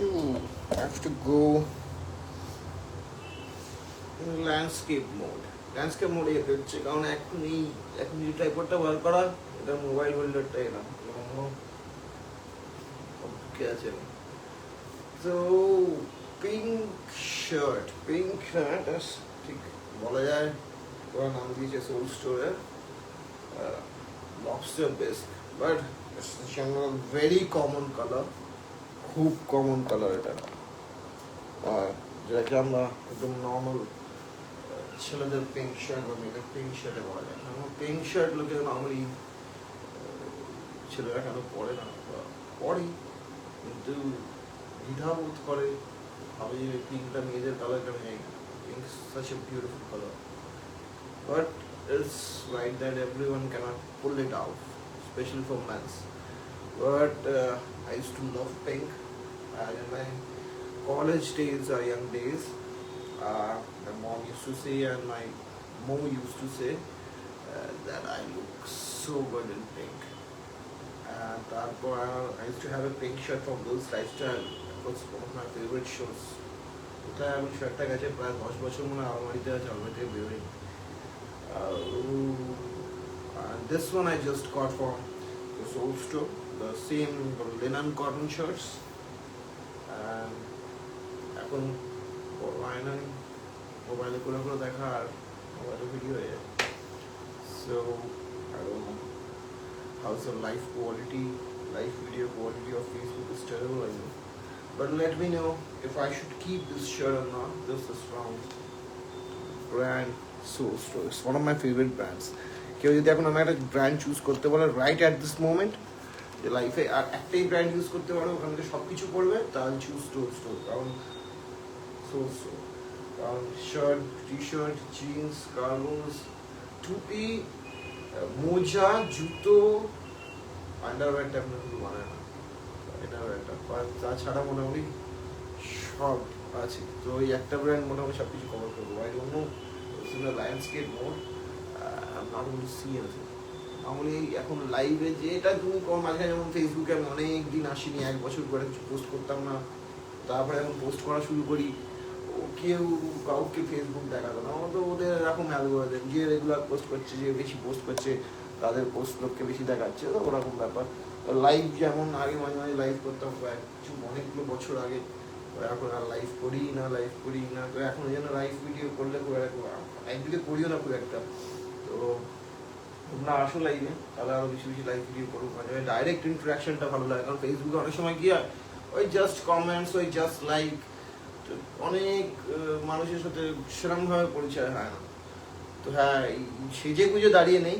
I have to go in landscape mode. Landscape মোডে যেতে হচ্ছে, কারণ এখন এই এখন এই ট্রাইপডটা বার করা, এটা মোবাইল হোল্ডারটা এলাম ওকে আছে। তো পিঙ্ক শার্ট পিঙ্ক শার্ট ঠিক বলা যায়, ওরা নাম দিয়েছে সোল স্টোরের lobster best but general very common colour খুব কমন কালার এটা। আর যেটাকে আমরা একদম নর্মাল ছেলেদের পিঙ্ক শার্ট বা মেয়েদের পিঙ্ক শার্টে বলা যায়। কারণ পিঙ্ক শার্ট লোকে নর্মালি ছেলেরা কেন পরে না পরে কিন্তু দ্বিধাবোধ করে, ভাবে যে পিঙ্কটা মেয়েদের কালার নেই pink such a beautiful colour but it's right that every one can't pull it out specially for mans but uh, I used to love pink. And in my college days or young days, uh, my mom used to say and my mom used to say uh, that I look so good in pink. And তারপর I used to have a pink shirt from Girls Lifestyle. It was one of my favorite shows. কোথায় আমি শার্টটা গেছে প্রায় দশ বছর মনে হয় আলমারিতে আছে আলমারিতে বেরোই Uh, and this one I just got from the Soul Store, the same linen cotton shirts. And এখন বড় আয়না নেই মোবাইলে করে করে দেখা আর মোবাইলে ভিডিও হয়ে যায় so I don't know how's the life quality, life video quality of Facebook is terrible I know. But let me know if I should keep this shirt or not. This is from brand Soul Store. It's one of my favorite brands. কেউ যদি এখন আমার একটা brand choose করতে বলে right at this moment যে লাইফে আর একটাই ব্র্যান্ড ইউজ করতে পারো, ওখান থেকে সব কিছু পড়বে, তাহলে চুজ স্টোর স্টোর কারণ স্টোর কারণ shirt T shirt jeans cargos টুপি, মোজা, জুতো আন্ডারওয়্যারটা আপনার কিন্তু বানায় না। আন্ডারওয়্যারটা তাছাড়া মোটামুটি সব আছে। তো ওই একটা ব্র্যান্ড মোটামুটি সব কিছু কভার করব I don't know in the landscape mode not will see anything মামুলি এখন লাইভে যেটা তুমি কম মাঝে যেমন ফেসবুকে আমি অনেক দিন আসিনি, এক বছর পরে কিছু পোস্ট করতাম না। তারপরে এখন পোস্ট করা শুরু করি। ও কেউ কাউকে ফেসবুক দেখাতো না। তো ওদের এরকম অ্যালগোরিদম যে রেগুলার পোস্ট করছে, যে বেশি পোস্ট করছে, তাদের পোস্ট লোককে বেশি দেখাচ্ছে, তো ওরকম ব্যাপার। লাইভ যেমন আগে মাঝে মাঝে লাইভ করতাম কয়েক, কিছু অনেকগুলো বছর আগে। এখন আর লাইভ করি না লাইভ করি না। তো এখন যেন লাইভ ভিডিও করলে খুব একটা লাইভ ভিডিও করিও না খুব একটা। তো তোমরা আসো লাইভে তাহলে আরও বেশি বেশি লাইভ ভিডিও করব। মাঝে ডাইরেক্ট ইন্টারাকশনটা ভালো লাগে। কারণ ফেসবুকে অনেক সময় কি হয় ওই জাস্ট কমেন্টস ওই জাস্ট লাইক অনেক মানুষের সাথে সেরকমভাবে পরিচয় হয় না। তো হ্যাঁ সেজে গুজে দাঁড়িয়ে নেই।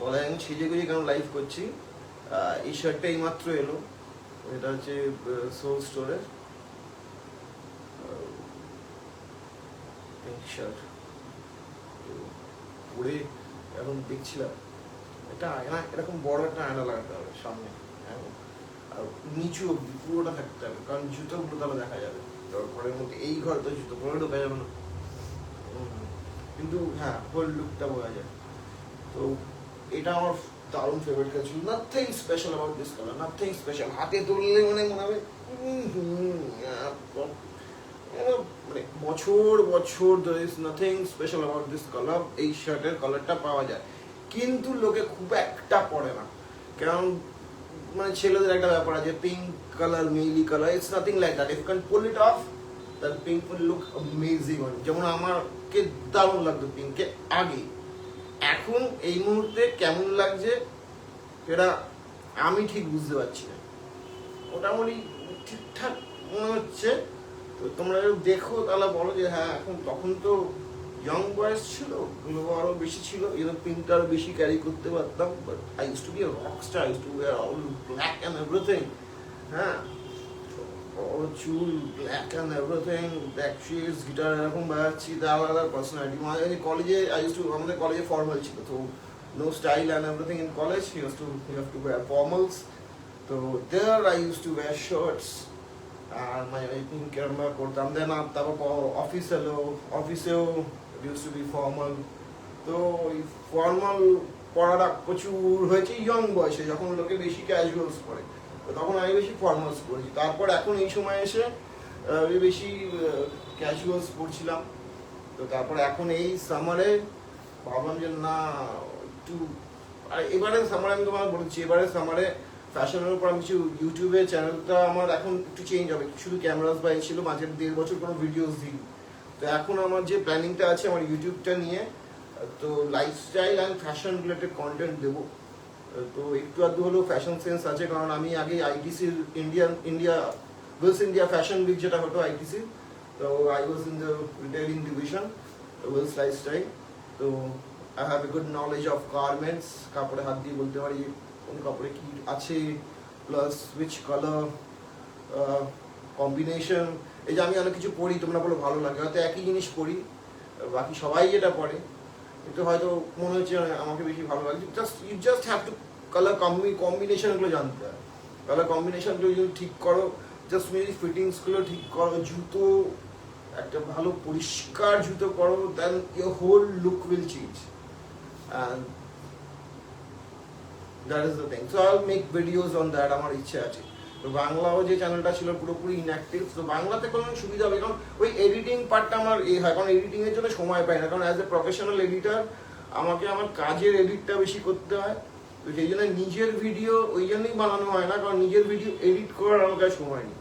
বলা আমি সেজে গুজে কেন লাইভ করছি? এই শার্টটা এইমাত্র এলো। এটা হচ্ছে সোল স্টোরের শার্ট পরে এখন দেখছিলাম, একটা আয়না, এরকম বড় একটা আয়না লাগাতে হবে সামনে এরকম। আর নিচু অব্দি পুরোটা থাকতে হবে, কারণ জুতোগুলো তাহলে দেখা যাবে। ঘরের মধ্যে এই ঘর তো জুতো পরে ঢোকা যাবে না। কিন্তু হ্যাঁ হোল লুকটা বোঝা যায়। তো এটা আমার দারুণ ফেভারিট কালার ছিল। Nothing special about this colour nothing special হাতে তুললে মনে মনে হবে মানে বছর বছর ধরে is nothing special about this colour এই শার্টের কালারটা পাওয়া যায়। কিন্তু লোকে খুব একটা পড়ে না। কারণ মানে ছেলেদের একটা ব্যাপার আছে pink colour mainly colour it's nothing like that if can pull it off that pink will look amazing on যেমন আমাকে দারুণ লাগতো পিঙ্কে আগে। এখন এই মুহূর্তে কেমন লাগছে, সেটা আমি ঠিক বুঝতে পারছি না। মোটামুটি ঠিকঠাক মনে হচ্ছে। তো তোমরা দেখো, তাহলে বলো যে হ্যাঁ এখন তখন তো ইয়ং বয়স ছিল, গ্লো আরও বেশি ছিল। এরকম পিঙ্কটা আরও বেশি ক্যারি করতে পারতাম but I use to be rock star use to wear all black and everything হ্যাঁ? বড় চুল black and everything black shoes guitar এরকম বাজাচ্ছি, তা আলাদা পার্সোনালিটি মাঝে মাঝে কলেজে আই ইউজ টু আমাদের কলেজে ফর্মাল ছিল, তো no style and everything in college use to you have to wear formals তো there I use to wear shirts আর কিরম করতাম দেন তারপর অফিস এলো অফিসেও ইউজ টু বি ফর্মাল তো ওই ফর্মাল পড়াটা প্রচুর হয়েছে ইয়ং বয়সে, যখন লোকে বেশি ক্যাজুয়ালস পরে তো তখন আমি বেশি ফর্মালস পরেছি তারপর এখন এই সময় এসে আমি বেশি ক্যাজুয়ালস পড়ছিলাম। তো তারপর এখন এই সামারে ভাবলাম যে না, একটু, আর এবারে সামারে আমি তোমার বলেছি এবারে সামারে ফ্যাশনের উপর আমি কিছু ইউটিউবে চ্যানেলটা আমার এখন একটু চেঞ্জ হবে। শুধু ক্যামেরাস বাই ছিল, মাঝের দেড় বছর কোনো ভিডিওস দিই তো এখন আমার যে প্ল্যানিংটা আছে, আমার ইউটিউবটা নিয়ে, তো lifestyle and fashion related content দেবো। তো একটু আধটু হলেও ফ্যাশন সেন্স আছে, কারণ আমি আগে আইটিসির Indian India Wills India fashion week যেটা হতো আইটিসি তো I was in the retailing division Wills lifestyle তো I have a good knowledge of garments কাপড়ে হাত দিয়ে বলতে পারি। কোন কাপড়ে কি আছে প্লাস উইচ কালার কম্বিনেশন এই যে আমি অনেক কিছু পড়ি, তোমরা বলো, ভালো লাগে। হয়তো একই জিনিস পড়ি, বাকি সবাই যেটা পড়ে, কিন্তু হয়তো মনে হচ্ছে আমাকে বেশি ভালো লাগে just you just have to colour combi কম্বিনেশনগুলো জানতে হয়। কালার কম্বিনেশনগুলো যদি ঠিক করো জাস্ট মেবি ফিটিংসগুলো ঠিক করো, জুতো, একটা ভালো পরিষ্কার জুতো করো then your whole look will change and that is the thing so I make videos on that আমার ইচ্ছে আছে। তো বাংলাও যে চ্যানেলটা ছিল পুরোপুরি ইনঅ্যাক্টিভ তো বাংলাতে কোনো সুবিধা হবে কারণ ওই এডিটিং পার্টটা আমার এ হয়। কারণ এডিটিং এর জন্য সময় পাই না। কারণ অ্যাজ এ প্রফেশনাল এডিটার আমাকে আমার কাজের এডিটটা বেশি করতে হয়। তো সেই জন্য নিজের ভিডিও ওই জন্যই বানানো হয় না। কারণ নিজের ভিডিও এডিট করার আমার কাছে সময় নেই।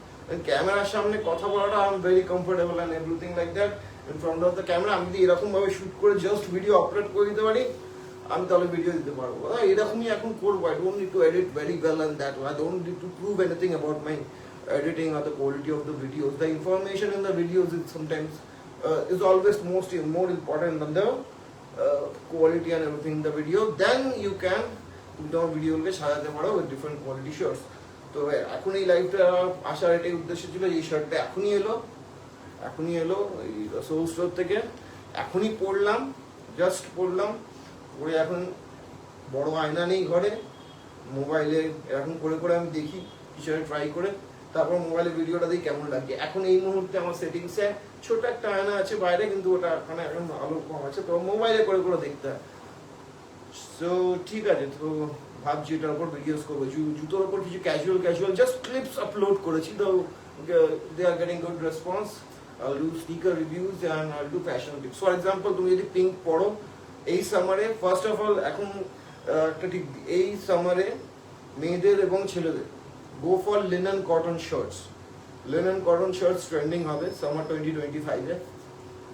ক্যামেরার সামনে কথা বলাটা I am very comfortable and everything like that in front of the camera আমি যদি এরকম ভাবে শুট করে জাস্ট ভিডিও আপলোড করে দিতে পারি আমি তাহলে ভিডিও দিতে পারব। এরকমই এখন করব। I don't need to edit very well and that I don't need to prove anything about my editing or the quality of the videos. The information in the videos is sometimes uh, is always more more important the quality quality and everything in the video. Then তুমি তোমার ভিডিওগুলোকে সাজাতে পারো with different quality shorts তো এখন এই লাইভটা আসার এটাই উদ্দেশ্য ছিল এই শার্টটা এখনই এলো। এখনই এলো এই সোল স্টোর থেকে। এখনই পড়লাম জাস্ট পড়লাম। পরে এখন বড় আয়না নেই ঘরে মোবাইলে এরকম করে করে আমি দেখি কিছু ট্রাই করে তারপর মোবাইলে ভিডিওটা দিই কেমন লাগে। এখন এই মুহূর্তে আমার সেটিংসে ছোট একটা আয়না আছে বাইরে কিন্তু ওটা ওখানে এখন আলো কম আছে তো মোবাইলে করে করে দেখতে সো ঠিক আছে তো ভাবছি এটার উপর ভিডিওস করব। জুতোর উপর কিছু casual casual just clips upload করেছি তো they are getting good response I'll do sneaker reviews and I'll do fashion tips. For example, তুমি যদি পিঙ্ক পড়ো এই সামারে ফার্স্ট অফ অল এখন একটা ঠিক এই সামারে মেয়েদের এবং ছেলেদের। Go for linen cotton shirts linen cotton shirts trending হবে সামার টোয়েন্টি টোয়েন্টি ফাইভে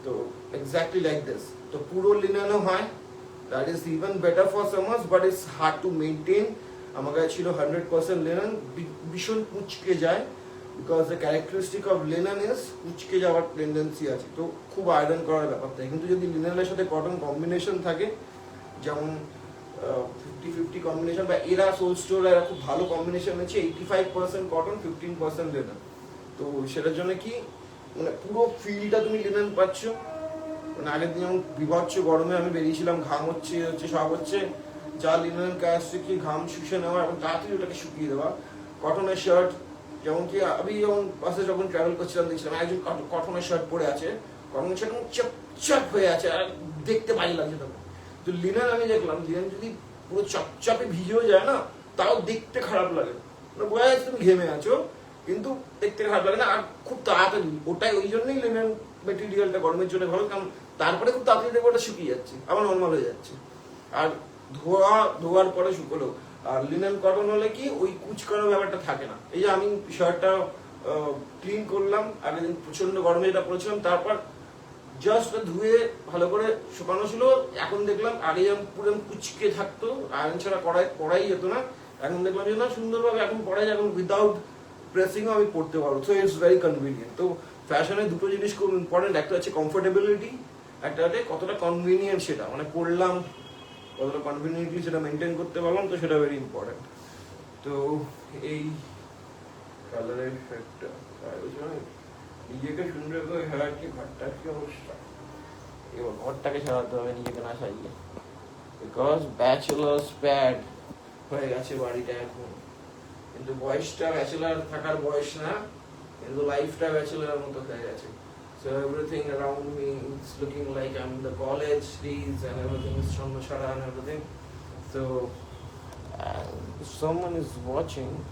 তো এক্স্যাক্টলি লাইক দিস তো, পুরো লিনেনও হয়। That is even better for summers but it's hard to maintain আমার কাছে ছিল হান্ড্রেড পার্সেন্ট লিনেন ভীষণ কুচকে যায়। Because the characteristic of linen is কুচকে যাওয়ার টেন্ডেন্সি আছে। তো খুব আয়রন করার ব্যাপার থাকে। কিন্তু যদি লিনেনের সাথে কটন কম্বিনেশন থাকে, যেমন ফিফটি ফিফটি কম্বিনেশন বা এরা সোল স্টোর এরা খুব ভালো কম্বিনেশন আছে eighty five percent cotton fifteen percent linen তো সেটার জন্য কি মানে পুরো ফিলটা তুমি লিনেন পাচ্ছ। মানে আগের দিন যেমন বিভৎস গরমে আমি বেরিয়েছিলাম, ঘাম হচ্ছে হচ্ছে, সব হচ্ছে, যা লিনেন কাজ কি ঘাম শুষে নেওয়া এবং তাড়াতাড়ি ওটাকে শুকিয়ে দেওয়া। কটনের শার্ট যেমন কি আমি যখন বাসে যখন ট্রাভেল করছিলাম, দেখছিলাম একজন কট- কটনের শার্ট পরে আছে কটনের শার্ট চপচপ হয়ে আছে, আর দেখতে বাজে লাগছে তখন। তো লিনেন আমি দেখলাম লিনেন যদি পুরো চপচপে ভিজেও যায় না, তাও দেখতে খারাপ লাগে। মানে বোঝা যাচ্ছে তুমি ঘেমে আছো, কিন্তু দেখতে খারাপ লাগে না, আর খুব তাড়াতাড়ি। ওটাই ওই জন্যই লিনেন মেটেরিয়ালটা গরমের জন্য ভালো, কারণ তারপরে খুব তাড়াতাড়ি দেখব ওটা শুকিয়ে যাচ্ছে, আবার নর্মাল হয়ে যাচ্ছে। আর ধোয়া, ধোয়ার পরে শুকলো। আর লিনেন কটন হলে কি ওই কুচকানো ব্যাপারটা থাকে না। এই যে আমি শার্টটা ক্লিন করলাম আগের দিন প্রচণ্ড গরমে এটা পরেছিলাম, তারপর জাস্ট ধুয়ে ভালো করে শুকানো ছিল। এখন দেখলাম আগে যেমন পুরো কুচকে থাকতো আয়রন ছাড়া কড়াই পড়াই যেত না। এখন দেখলাম যে না, সুন্দরভাবে এখন পড়াই এখন উইদাউট প্রেসিংও আমি পড়তে পারব। সো ইটস ভেরি কনভিনিয়েন্ট তো ফ্যাশনে দুটো জিনিস খুব ইম্পর্টেন্ট একটা হচ্ছে কমফোর্টেবিলিটি একটা হচ্ছে কতটা কনভিনিয়েন্ট সেটা। মানে পড়লাম কতটা কনভিনিয়েন্টলি সেটা মেনটেন করতে পারলাম, তো সেটা ভেরি ইম্পর্টেন্ট তো এই কালারের নিজেকে সুন্দর করে সাজাচ্ছি ঘরটার কি অবস্থা? এবার ঘরটাকে সাজাতে হবে, নিজেকে না সাজিয়ে। বিকজ ব্যাচেলার্স প্যাড হয়ে গেছে বাড়িটা এখন। কিন্তু বয়সটা ব্যাচেলার থাকার বয়স না, কিন্তু লাইফটা ব্যাচেলার মতো হয়ে গেছে। So everything around me is looking like I'm in the college days and everything is Chandrashara and everything. So uh, if someone is watching,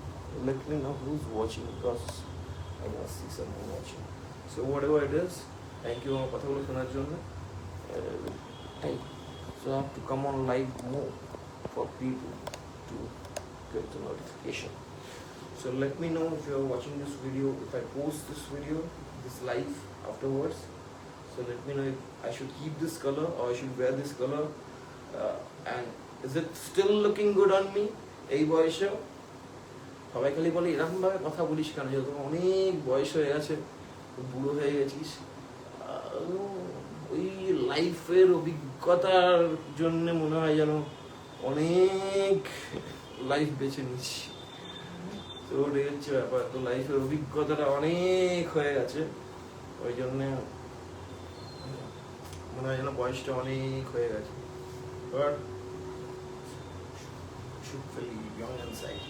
let me know who's watching because I can see someone watching. So whatever it is, thank you আমার কথাগুলো শোনার জন্য Uh, hey, so I have to come on live more for people to get the notification. So let me know if you are watching this video, if I post this video, this live afterwards. So let me know if I should keep this color or I should wear this color. Uh, and is it still looking good on me? এই বয়সেও সবাই খালি বলে এরকম ভাবে কথা বলিস কেন যেহেতু অনেক বয়স হয়ে গেছে বুড়ো হয়ে গেছিস ওই লাইফের অভিজ্ঞতার জন্য মনে হয় যেন অনেক লাইফ বেছে নিচ্ছি তো ওটাই হচ্ছে ব্যাপার তো লাইফের অভিজ্ঞতাটা অনেক হয়ে গেছে ওই জন্যে মনে হয় যেন বয়সটা অনেক হয়ে গেছে but should feel young inside.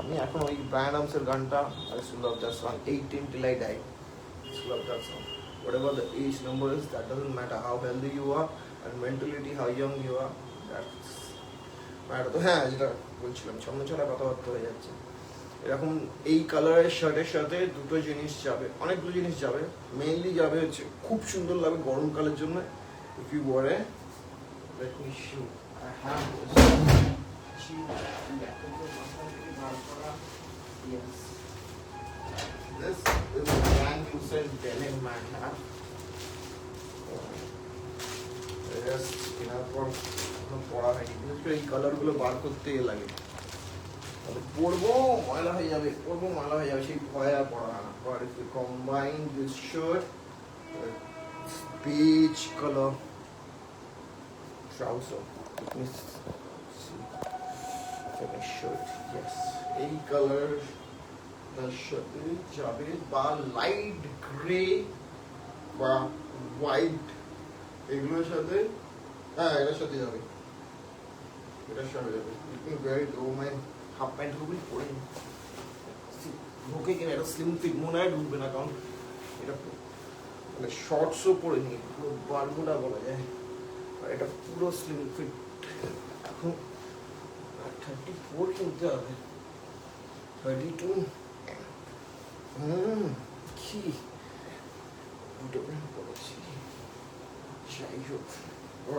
আমি এখন ওই ব্রায়ান আর্মসের গানটা I still love that song 18 till I die. Still love that song. Whatever the age number is, that doesn't matter how healthy you are and mentality how young you are. That's matter. তো হ্যাঁ যেটা বলছিলাম ছড়া কথাবার্তা হয়ে যাচ্ছে। এরকম এই কালারের শার্টের সাথে দুটো জিনিস যাবে, অনেকগুলো জিনিস যাবে। মেইনলি যাবে হচ্ছে খুব সুন্দর লাগবে গরমকালের জন্য if you wear This. Is কোনো পড়া হয়নি। বিশেষ করে এই কালারগুলো বার করতে লাগে। তাহলে পরবো ময়লা হয়ে যাবে পরবো ময়লা হয়ে যাবে। সেই ভয় আর পড়া হয় না। But if you combine this shirt beige color, trouser let me see. If I can show it. Yes. এই কালার তার সাথে যাবে বা লাইট গ্রে বা হোয়াইট এগুলোর সাথে হ্যাঁ এটার সাথে যাবে। যাবে ও মাই হাফ প্যান্ট গুলি পরে। ঢুকে কিনা এটা স্লিম ফিট মনে হয় ঢুকবে না কারণ এটা মানে শর্টসও পরে নি পুরো বারগুলা বলা যায়। আর এটা পুরো স্লিম ফিট এখন থার্টি ফোর কিনতে হবে। থার্টি টু হুম কি? দুটো যাই হোক। ও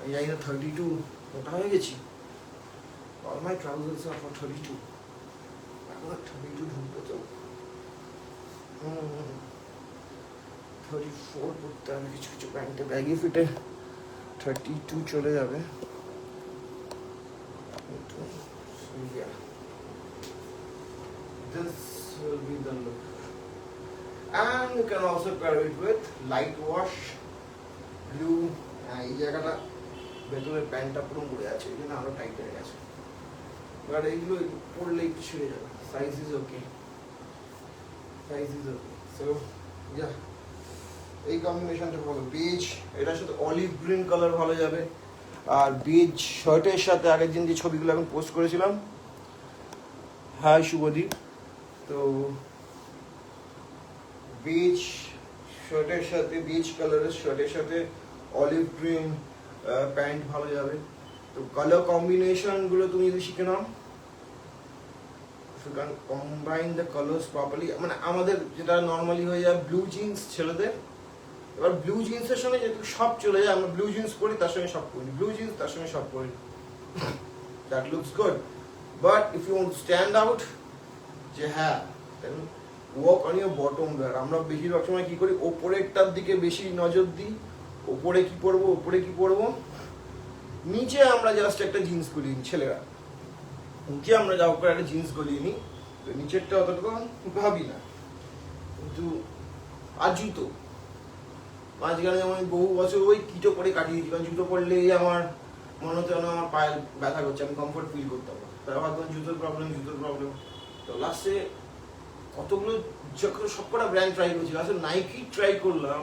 আমি জানি না থার্টি টু মোটা হয়ে গেছি all my trousers are for thirty two এখন থার্টি টু ঢুকবে তো থার্টি ফোর পড়তে হবে কিছু কিছু প্যান্টে ব্যাগি ফিটে থার্টি টু চলে যাবে. This will. And you can also pair it with light wash, blue. এই জায়গাটা ভেতরের প্যান্টটা পুরো মুড়ে আছে এই জন্য আরও টাইট হয়ে গেছে। এবার এইগুলো পরলে একটু ছিঁড়ে যাবে। Size is okay size is okay yeah এই কম্বিনেশনটা ভালো। বেজ এটার সাথে অলিভ গ্রিন কালার ভালো যাবে। আর বেজ শার্টের সাথে আগের দিন যে ছবিগুলো আমি পোস্ট করেছিলাম। হাই শুভদীপ তো বেজ শার্টের সাথে বেজ কালারের শার্টের সাথে অলিভ গ্রিন প্যান্ট ভালো যাবে। তো কালার কম্বিনেশনগুলো তুমি যদি শিখে নাও। Can combine the colours properly মানে আমাদের যেটা নর্মালি হয়ে যায় ব্লু জিন্স ছেলেদের। এবার ব্লু জিন্সের সঙ্গে যেহেতু সব চলে যায়, আমরা ব্লু জিন্স পরি, তার সঙ্গে সব পরি। ব্লু জিন্স তার সঙ্গে সব পরি। That looks good but if you want stand out যে হ্যাঁ then work on your bottom wear আমরা বেশিরভাগ সময় কি করি? ওপরেরটার দিকে বেশি নজর দিই। ওপরে কি পরবো, ওপরে কি পরবো? নিচে আমরা জাস্ট একটা জিন্স গলিয়ে নিই ছেলেরা। নিচে আমরা যা করে একটা জিন্স গলিয়ে নিই তো নিচেরটা অতটুকু ভাবি না। কিন্তু আর জুতো। মাঝখানে যেমন বহু বছর ওই কিটো পরে কাটিয়ে দিয়েছি, কারণ জুতো পরলেই আমার মনে হতো আমার পায়ে ব্যথা করছে, আমি কমফোর্ট ফিল করতাম। তারপর জুতোর প্রবলেম জুতোর প্রবলেম তো লাস্টে কতগুলো, যখন সবকটা ব্র্যান্ড ট্রাই করেছি লাস্টে নাইকি ট্রাই করলাম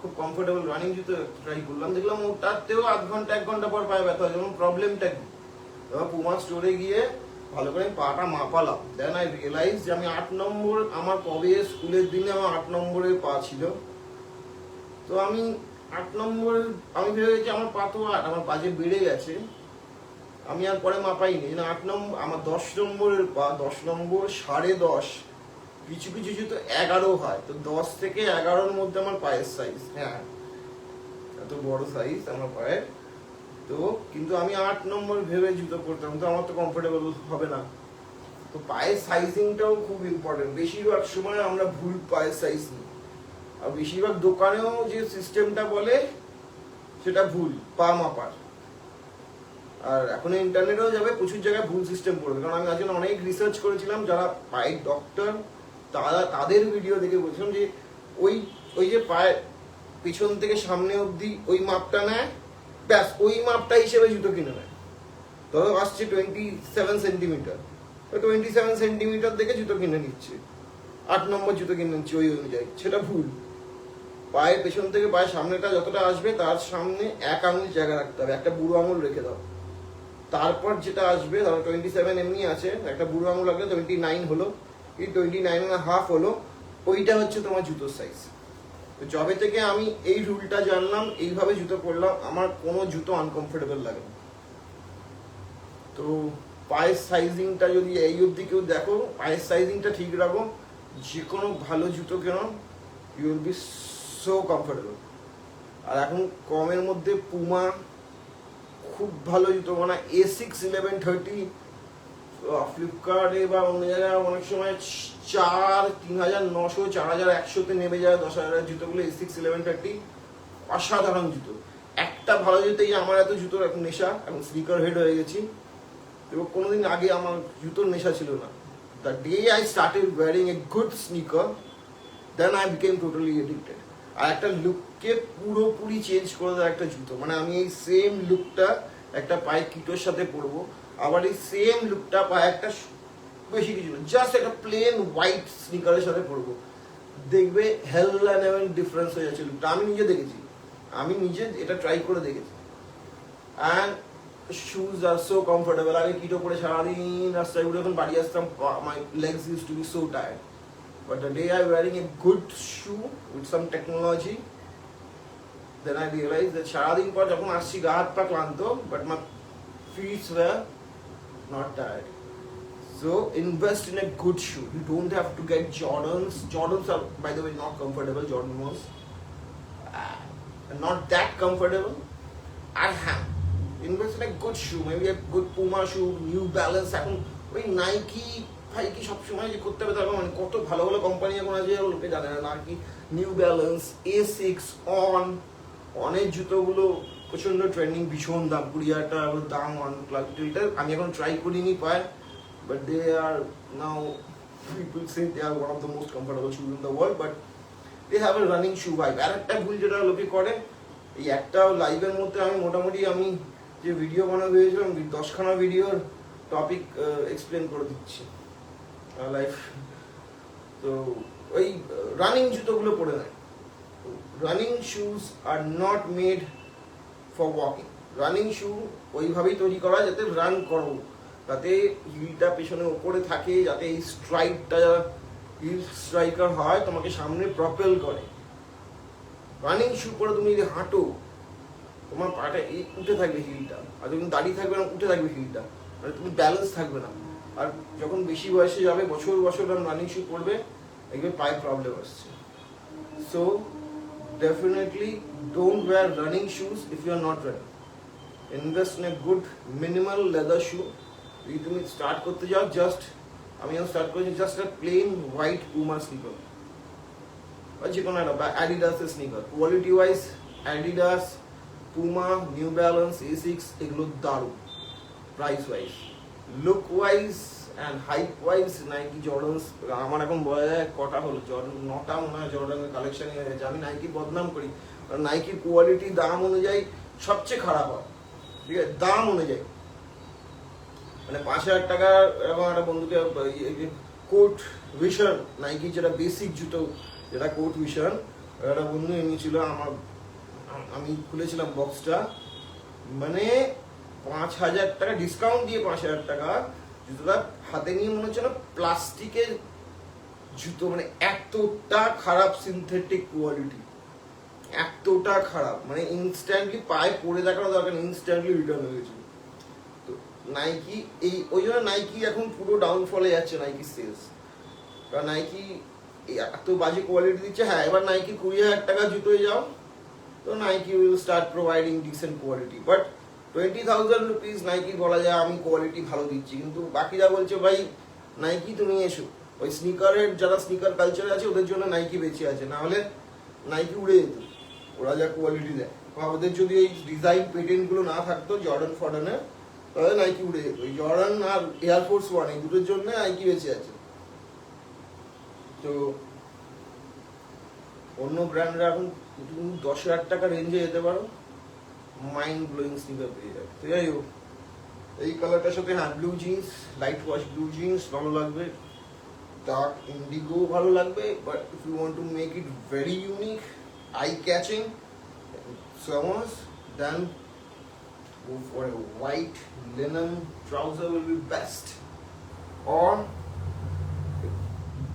খুব কমফোর্টেবল রানিং জুতো ট্রাই করলাম। দেখলাম ওটাতেও আধ ঘণ্টা, এক ঘণ্টা পর পায়ে ব্যথা হয় যেমন প্রবলেমটা কি? এবার পুমা স্টোরে গিয়ে ভালো করে পাটা মাপালাম। দেন আই রিয়েলাইজ যে আমি আট নম্বর, আমার কবে স্কুলের দিনে আমার আট নম্বরে পা ছিল। তো আমি আট নম্বর, আমি ভেবে গেছি আমার পা তো আট আমার পা যে বেড়ে গেছে, আমি আর পরে মাপাইনি। আট নম্বর, আমার দশ নম্বরের পা, দশ নম্বর সাড়ে দশ কিছু কিছু জুতো এগারো হয়, তো দশ থেকে এগারোর মধ্যে আমার পায়ের সাইজ হ্যাঁ। এত বড় সাইজ আমার পায়ের। তো কিন্তু আমি আট নম্বর ভেবে জুতো পরতাম, তো আমার তো কমফোর্টেবল হবে না। তো পায়ের সাইজিংটাও খুব ইম্পর্টেন্ট বেশিরভাগ সময় আমরা ভুল পায়ের সাইজ নিই। আর বেশিরভাগ দোকানেও যে সিস্টেমটা বলে, সেটা ভুল, পা মাপার। আর এখন ইন্টারনেটেও যাবে, প্রচুর জায়গায় ভুল সিস্টেম পড়বে। কারণ আমি আজকে অনেক রিসার্চ করেছিলাম, যারা পায়ের ডক্টর তারা তাদের ভিডিও দেখে বলছিলাম যে, ওই ওই যে পায়ের পিছন থেকে সামনে অবধি ওই মাপটা নেয়, ব্যাস, ওই মাপটা হিসেবে জুতো কিনে নেয়। ধরো আসছে twenty seven centimetre twenty seven centimetre দেখে জুতো কিনে নিচ্ছে। আট নম্বর জুতো কিনে নিচ্ছে ওই অনুযায়ী। সেটা ভুল। পায়ের পেছন থেকে পায়ের সামনেটা যতটা আসবে, তার সামনে এক আঙুল জায়গা রাখতে হবে, একটা বুড়ো আঙুল রেখে দাও। তারপর যেটা আসবে, ধরো টোয়েন্টি সেভেন এমনি আছে, একটা বুড়ো আঙুল রাখলে টোয়েন্টি নাইন হলো। এই টোয়েন্টি নাইন হাফ হলো, ওইটা হচ্ছে তোমার জুতোর সাইজ তো যবে থেকে আমি এই রুলটা জানলাম, এইভাবে জুতো পরলাম, আমার কোনো জুতো আনকমফোর্টেবল লাগে তো পায়ের সাইজিংটা যদি এই অবধি কেউ দেখো, পায়ের সাইজিংটা ঠিক রাখো যে কোনো ভালো জুতো কেন you will be so comfortable আর এখন কমের মধ্যে পুমা খুব ভালো জুতো মানে এ সিক্স ইলেভেন থার্টি ফ্লিপকার্টে বা অন্য জায়গায় অনেক সময় চার, তিন হাজার, নশো, চার হাজার, একশোতে নেমে যায়, দশ হাজারের জুতোগুলো এ সিক্স ইলেভেন থার্টি অসাধারণ জুতো। একটা ভালো জুতোই আমার এত জুতোর এখন নেশা এখন স্নিকার হেড হয়ে গেছি। এবং কোনোদিন আগে আমার জুতোর নেশা ছিল না। The day I started wearing a good sneaker then I became totally addicted আর একটা লুককে পুরোপুরি চেঞ্জ করে দেয় একটা জুতো। মানে আমি এই সেম লুকটা একটা পায়ে কিটোর সাথে পরবো। আবার এই সেম লুকটা পায়ে একটা বেশি কিছু না জাস্ট একটা প্লেন হোয়াইট স্নিকারের সাথে পরবো। দেখবে হেল অ্যান্ড ডিফারেন্স হয়ে যাচ্ছে লুকটা আমি নিজে দেখেছি। আমি নিজে এটা ট্রাই করে দেখেছি। And shoes are so comfortable আগে কিটো পরে সারাদিন রাস্তায় ঘুরে এখন বাড়ি আসতাম my legs use to be so tired But the day I'm wearing a good shoe with some technology, then I realized that সারাদিন পর যখন আসছি গা হাত পা ক্লান্ত but my feets were not tired. So invest in a good shoe. You don't have to get Jordans. Jordans are, by the way, not comfortable. Jordan was uh, not that comfortable. I have invest in a good shoe. Maybe a good Puma shoe, New Balance. এখন ওই Nike ফাইকি সবসময় যে করতে হবে তার মানে কত ভালো ভালো কোম্পানি এখন আছে লোকে জানে না নাকি New Balance A six on অনেক জুতোগুলো প্রচণ্ড ট্রেন্ডিং ভীষণ দাম। কুড়ি হাজার টাকা দাম অন এটা আমি এখন ট্রাই করিনি পায় but they are now people say they are one of the most comfortable shoes in the world but they have a running shoe vibe আর একটা ভুল যেটা লোকে করে, এই একটা লাইভের মধ্যে আমি মোটামুটি আমি যে ভিডিও বানাবো ভেবেছিলাম দশখানা ভিডিওর টপিক এক্সপ্লেন করে দিচ্ছি। লাইফ তো ওই রানিং জুতোগুলো পরে নেয়। Running shoes are not made for walking running shoe ওইভাবেই তৈরি করা যাতে রান করো। যাতে হিলটা পেছনে ওপরে থাকে, যাতে এই স্ট্রাইকটা হিল স্ট্রাইকার হয়, তোমাকে সামনে প্রপেল করে। রানিং শু পরে তুমি যদি হাঁটো, তোমার পাটা এই উঠে থাকবে হিলটা আর যখন দাঁড়িয়ে থাকবে না, উঠে থাকবে হিলটা মানে তুমি ব্যালেন্স থাকবে না। আর যখন বেশি বয়সে যাবে, বছর বছর রানিং শু পরবে, দেখবে পায়ে প্রবলেম আসছে। So definitely don't wear running shoes if you are not running invest in a good minimal leather shoe যদি তুমি স্টার্ট করতে যাও জাস্ট আমি স্টার্ট করেছি just a plain white Puma sneaker বা যে কোনো একটা অ্যাডিডাসের sneaker quality wise Adidas Puma New Balance a six এগুলো দারুণ price wise look wise and hype wise Nike Jordans আমার এখন বলা যায় কটা হলো? জর্ডান নটা মনে হয় জর্ডানের কালেকশন হয়ে গেছে আমি নাইকি বদনাম করি। কারণ নাইকির কোয়ালিটি দাম অনুযায়ী সবচেয়ে খারাপ হয়। ঠিক আছে? দাম অনুযায়ী। মানে পাঁচ হাজার টাকার এবং একটা বন্ধুকে কোট ভিশন নাইকি যেটা বেসিক জুতো, যেটা কোট ভিশন একটা বন্ধু এনেছিল আমার, আমি খুলেছিলাম বক্সটা মানে পাঁচ হাজার টাকা ডিসকাউন্ট দিয়ে পাঁচ হাজার টাকা। জুতোটা হাতে নিয়ে মনে হচ্ছে না প্লাস্টিকের জুতো মানে এতটা খারাপ সিনথেটিক কোয়ালিটি এতটা খারাপ মানে ইনস্ট্যান্টলি পায়ে পরে দেখানো দরকার ইনস্ট্যান্টলি রিটার্ন হয়ে গেছিল। তো নাইকি এই, ওই জন্য নাইকি এখন পুরো ডাউনফলে যাচ্ছে নাইকি সেলস কারণ নাইকি এত বাজে কোয়ালিটি দিচ্ছে হ্যাঁ এবার নাইকি কুড়ি হাজার টাকা জুতোয় যাও, তো Nike will start providing decent quality but twenty thousand rupees Nike বলা যায়, আমি কোয়ালিটি ভালো দিচ্ছি। কিন্তু বাকিরা বলছে, ভাই নাইকি তুমি এসো। ওই স্নিকারের যারা স্নিকার কালচার আছে, ওদের জন্য নাইকি বেঁচে আছে। না হলে নাইকি উড়ে যেত। ওরা যা কোয়ালিটি দেয়। ওদের যদি এই ডিজাইন পেটেন্টগুলো না থাকতো জর্ডান ফর্ডানের তাহলে নাইকি উড়ে যেত। ওই জর্ডান আর এয়ারফোর্স ওয়ান এই দুটোর জন্য নাইকি বেঁচে আছে। তো অন্য ব্র্যান্ডরা এখন দশ হাজার টাকা রেঞ্জে যেতে পারো। মাইন্ড ব্লোয়িং স্নিকার পেয়ে যাবে তো যাই হোক এই কালারটার সাথে হ্যাঁ blue jeans light wash blue jeans ভালো লাগবে। ডার্ক ইন্ডিগো ভালো লাগবে but if you want to make it very unique eye catching summers then go for a white linen trouser will be best. Or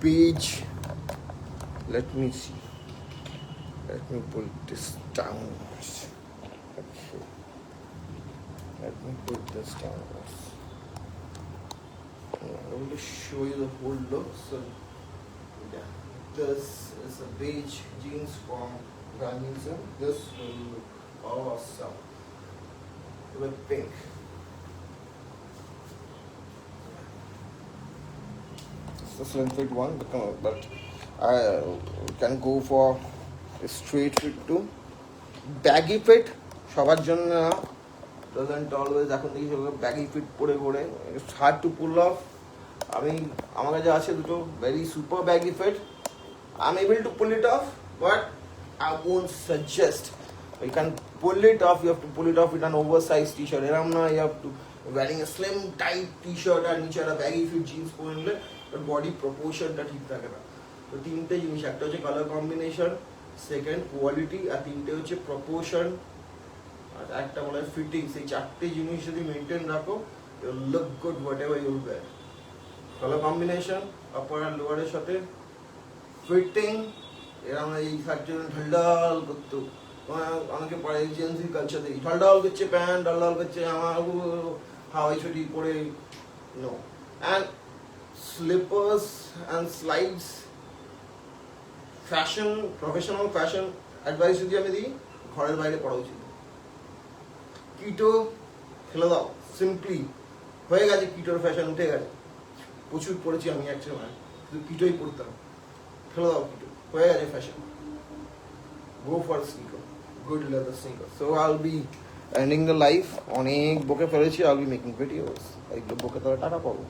beige, let me see. Let me pull this down. let me put this down I will show you the whole look so yeah this is a beige jeans from Gangnam this will look awesome with pink it's the slim fit one but, come on, but I can go for a straight fit too baggy fit সবার জন্য না doesn't always এখন দেখি সবাই baggy fit পরে পরে। Hard to pool of আমি আমার কাছে আছে দুটো very super baggy fit I am able to pull it off but I won't suggest you can pull it off you have to pull it off it an over size T shirt এরম না you have to wearing a slim tight T shirt আর নিচে একটা baggy fit jeans পরে নিলে body প্রপোর্শনটা ঠিক থাকে না। তো তিনটে জিনিস, একটা হচ্ছে কালার কম্বিনেশন সেকেন্ড কোয়ালিটি আর তিনটে হচ্ছে প্রপোর্শন আর একটা বলে ফিটিং সেই চারটে জিনিস যদি মেনটেন রাখো look good whatever you'll wear colour combination upper আর লোয়ারের সাথে ফিটিং এরকম এই শার্ট জন্য ঢালঢাল করতো। অনেকে পরে এজেন্সি কালচার দেখি ঢালঢাল করছে প্যান্ট ঢালঢাল করছে, আমার হাওয়াই ছুটি পরে no and slippers and slides fashion professional fashion advice যদি আমি দিই, ঘরের বাইরে পড়া উচিত। কিটো ফেলে দাও সিম্পলি হয়ে গেছে কিটোর ফ্যাশন উঠে গেছে। প্রচুর পড়েছি আমি এক সময় শুধু কিটোই পড়তাম। ফেলে দাও কিটো, হয়ে গেছে fashion go for sneaker good leather sneaker so all be ending the life অনেক বকে ফেলেছি আল বি মেকিং ভিডিওস এইগুলো বকে তারা টাকা পাবো।